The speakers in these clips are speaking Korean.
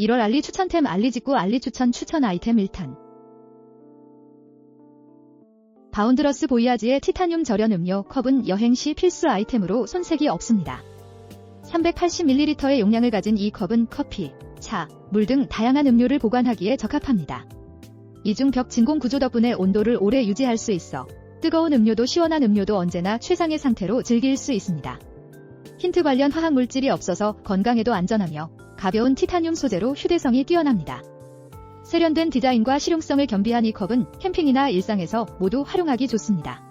1월 알리 추천템 알리 직구 알리 추천 추천 아이템 1탄 바운드러스 보이아지의 티타늄 절연 음료 컵은 여행 시 필수 아이템으로 손색이 없습니다. 380ml의 용량을 가진 이 컵은 커피, 차, 물 등 다양한 음료를 보관하기에 적합합니다. 이중 벽 진공 구조 덕분에 온도를 오래 유지할 수 있어 뜨거운 음료도 시원한 음료도 언제나 최상의 상태로 즐길 수 있습니다. 힌트 관련 화학 물질이 없어서 건강에도 안전하며 가벼운 티타늄 소재로 휴대성이 뛰어납니다. 세련된 디자인과 실용성을 겸비한 이 컵은 캠핑이나 일상에서 모두 활용하기 좋습니다.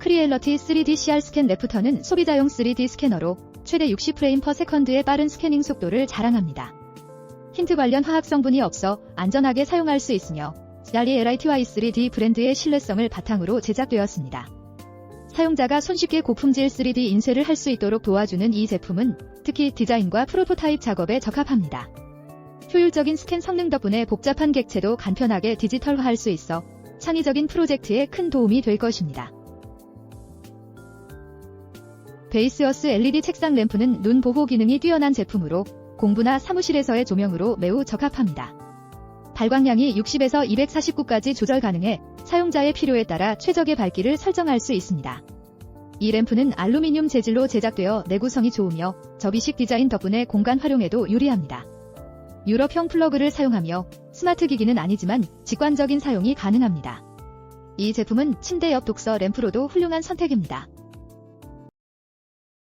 크리엘러티 3D CR 스캔 레프터는 소비자용 3D 스캐너로 최대 60프레임 퍼 세컨드의 빠른 스캐닝 속도를 자랑합니다. 힌트 관련 화학 성분이 없어 안전하게 사용할 수 있으며 야리 LITY3D 브랜드의 신뢰성을 바탕으로 제작되었습니다. 사용자가 손쉽게 고품질 3D 인쇄를 할 수 있도록 도와주는 이 제품은 특히 디자인과 프로토타입 작업에 적합합니다. 효율적인 스캔 성능 덕분에 복잡한 객체도 간편하게 디지털화할 수 있어 창의적인 프로젝트에 큰 도움이 될 것입니다. 베이스어스 LED 책상 램프는 눈 보호 기능이 뛰어난 제품으로 공부나 사무실에서의 조명으로 매우 적합합니다. 발광량이 60에서 249까지 조절 가능해 사용자의 필요에 따라 최적의 밝기를 설정할 수 있습니다. 이 램프는 알루미늄 재질로 제작되어 내구성이 좋으며 접이식 디자인 덕분에 공간 활용에도 유리합니다. 유럽형 플러그를 사용하며 스마트 기기는 아니지만 직관적인 사용이 가능합니다. 이 제품은 침대 옆 독서 램프로도 훌륭한 선택입니다.